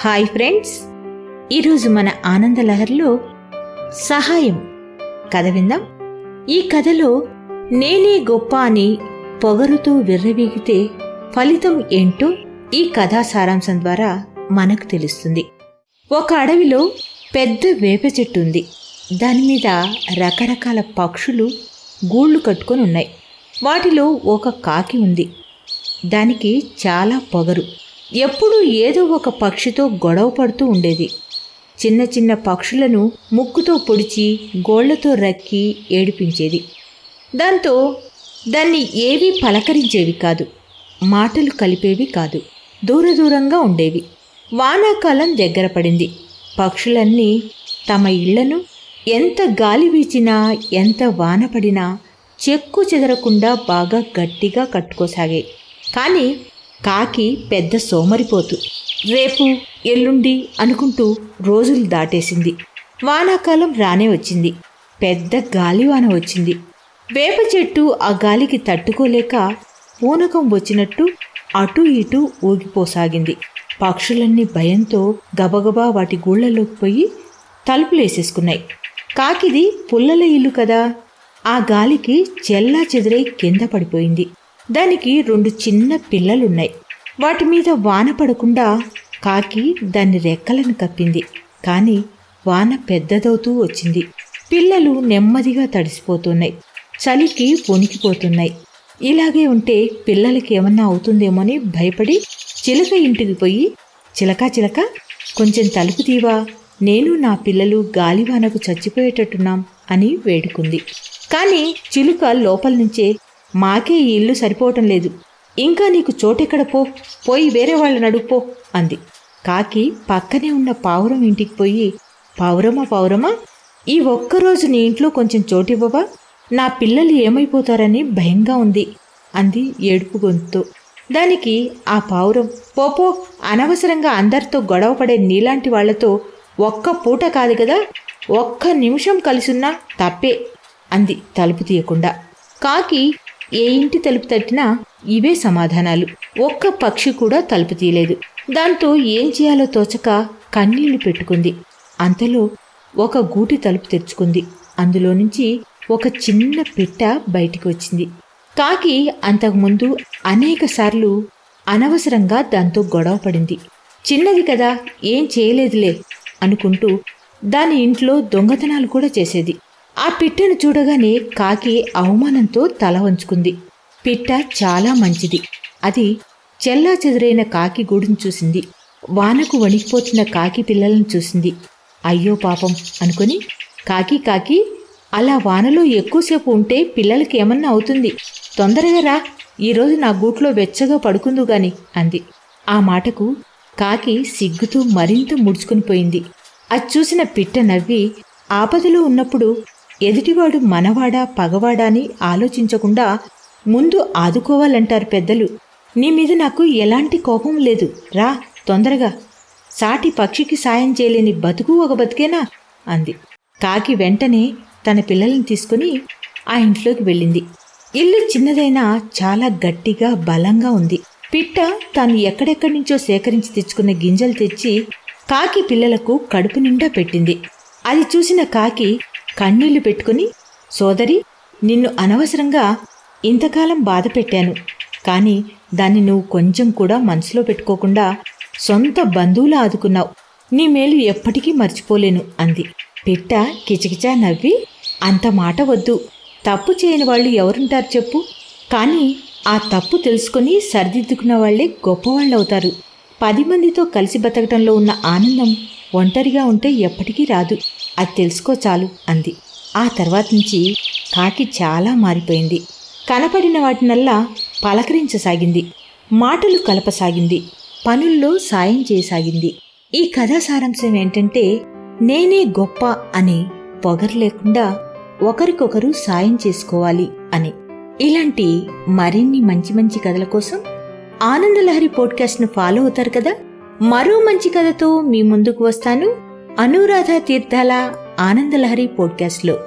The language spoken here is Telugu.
Hi friends. ఈరోజు మన ఆనందలహర్లో సహాయం కథ విందాం. ఈ కథలో నేనే గొప్ప అని పొగరుతో విర్రవీగితే ఫలితం ఏంటో ఈ కథా సారాంశం ద్వారా మనకు తెలుస్తుంది. ఒక అడవిలో పెద్ద వేప చెట్టు ఉంది. దాని మీద రకరకాల పక్షులు గూళ్ళు కట్టుకొని ఉన్నాయి. వాటిలో ఒక కాకి ఉంది. దానికి చాలా పొగరు. ఎప్పుడూ ఏదో ఒక పక్షితో గొడవ పడుతూ ఉండేది. చిన్న చిన్న పక్షులను ముక్కుతో పొడిచి గోళ్ళతో రక్కి ఏడిపించేది. దాంతో దాన్ని ఏవీ పలకరించేవి కాదు మాటలు కలిపేవి కాదు దూర దూరంగా ఉండేవి. వానాకాలం దగ్గర పడింది. పక్షులన్నీ తమ ఇళ్ళను ఎంత గాలి వీచినా ఎంత వాన పడినా చెక్కు చెదరకుండా బాగా గట్టిగా కట్టుకోసాగాయి. కానీ కాకి పెద్ద సోమరిపోతు. రేపు ఎల్లుండి అనుకుంటూ రోజులు దాటేసింది. వానాకాలం రానే వచ్చింది. పెద్ద గాలివాన వచ్చింది. వేప చెట్టు ఆ గాలికి తట్టుకోలేక పూనకం వచ్చినట్టు అటూ ఇటూ ఊగిపోసాగింది. పక్షులన్నీ భయంతో గబగబా వాటి గూళ్ళలోకి పోయి తలుపులేసేసుకున్నాయి. కాకిది పుల్లల ఇల్లు కదా. ఆ గాలికి చెల్లా చెదిరై కింద పడిపోయింది. దానికి రెండు చిన్న పిల్లలున్నాయి. వాటి మీద వాన పడకుండా కాకి దాని రెక్కలను కప్పింది. కానీ వాన పెద్దదవుతూ వచ్చింది. పిల్లలు నెమ్మదిగా తడిసిపోతున్నాయి. చలికి వణికిపోతున్నాయి. ఇలాగే ఉంటే పిల్లలకి ఏమన్నా అవుతుందేమోని భయపడి చిలక ఇంటికి పోయి చిలక చిలక కొంచెం తలుపు తీవా. నేను నా పిల్లలు గాలివానకు చచ్చిపోయేటట్టున్నాం అని వేడుకుంది. కానీ చిలుక లోపల నుంచే మాకే ఈ ఇల్లు సరిపోవటం లేదు. ఇంకా నీకు చోటెక్కడ పో పోయి వేరే వాళ్ళని అడుగుపో అంది. కాకి పక్కనే ఉన్న పావురం ఇంటికి పోయి పావురమా పావురమా ఈ ఒక్కరోజు నీ ఇంట్లో కొంచెం చోటివ్వవా? నా పిల్లలు ఏమైపోతారని భయంగా ఉంది అంది ఏడుపు గొంతుతో దానికి ఆ పావురం పోపో అనవసరంగా అందరితో గొడవపడే నీలాంటి వాళ్ళతో ఒక్క పూట కాదు కదా ఒక్క నిమిషం కలిసున్నా తప్పే అంది తలుపు తీయకుండా. కాకి ఏ ఇంటి తలుపు తట్టినా ఇవే సమాధానాలు. ఒక్క పక్షి కూడా తలుపు తీయలేదు. దాంతో ఏం చేయాలో తోచక కన్నీళ్ళు పెట్టుకుంది. అంతలో ఒక గూటి తలుపు తెరుచుకుంది అందులో నుంచి ఒక చిన్న పిట్ట బయటికి వచ్చింది. కాకి అంతకుముందు అనేకసార్లు అనవసరంగా దాంతో గొడవ పడింది. చిన్నది కదా ఏం చేయలేదులే అనుకుంటూ దాని ఇంట్లో దొంగతనాలు కూడా చేసేది. ఆ పిట్టను చూడగానే కాకి అవమానంతో తల వంచుకుంది. పిట్ట చాలా మంచిది. అది చెల్లా చెదురైన కాకి గూడును చూసింది. వానకు వణికిపోతున్న కాకి పిల్లలను చూసింది. అయ్యో పాపం అనుకుని కాకి కాకి అలా వానలో ఎక్కువసేపు ఉంటే పిల్లలకి ఏమన్నా అవుతుంది? తొందరగా రా. ఈరోజు నా గూట్లో వెచ్చగా పడుకుందు గాని అంది. ఆ మాటకు కాకి సిగ్గుతూ మరింత ముడుచుకుని పోయింది. అది చూసిన పిట్ట నవ్వి ఆపదలో ఉన్నప్పుడు ఎదుటివాడు మనవాడా పగవాడా అని ఆలోచించకుండా ముందు ఆదుకోవాలంటారు పెద్దలు. నీ మీద నాకు ఎలాంటి కోపం లేదు. రా తొందరగా. సాటి పక్షికి సాయం చేయలేని బతుకు ఒక బతికేనా? అంది. కాకి వెంటనే తన పిల్లల్ని తీసుకుని ఆ ఇంట్లోకి వెళ్ళింది. ఇల్లు చిన్నదైనా చాలా గట్టిగా బలంగా ఉంది. పిట్ట తాను ఎక్కడెక్కడి నుంచో సేకరించి తెచ్చుకున్న గింజలు తెచ్చి కాకి పిల్లలకు కడుపు నిండా పెట్టింది. అది చూసిన కాకి కన్నీళ్ళు పెట్టుకుని సోదరి నిన్ను అనవసరంగా ఇంతకాలం బాధ పెట్టాను. కానీ దాన్ని నువ్వు కొంచెం కూడా మనసులో పెట్టుకోకుండా సొంత బంధువులు ఆదుకున్నావు. నీ మేలు ఎప్పటికీ మర్చిపోలేను అంది. పిట్ట కిచకిచా నవ్వి అంత మాట వద్దు. తప్పు చేయని వాళ్ళు ఎవరుంటారు చెప్పు. కానీ ఆ తప్పు తెలుసుకొని సరిదిద్దుకున్న వాళ్ళే గొప్పవాళ్ళవుతారు. పది మందితో కలిసి బతకటంలో ఉన్న ఆనందం ఒంటరిగా ఉంటే ఎప్పటికీ రాదు. అది తెలుసుకో చాలు అంది. ఆ తర్వాత నుంచి కాకి చాలా మారిపోయింది. కనపడిన వాటినల్లా పలకరించసాగింది. మాటలు కలపసాగింది. పనుల్లో సాయం చేయసాగింది. ఈ కథా సారాంశం ఏంటంటే నేనే గొప్ప అని పొగరు లేకుండా ఒకరికొకరు సాయం చేసుకోవాలి అని. ఇలాంటి మరిన్ని మంచి మంచి కథల కోసం ఆనందలహరి పోడ్కాస్ట్ను ఫాలో అవుతారు కదా? మరో మంచి కథతో మీ ముందుకు వస్తాను. అనురాధ తీర్థాల ఆనందలహరి పోడ్కాస్ట్లో.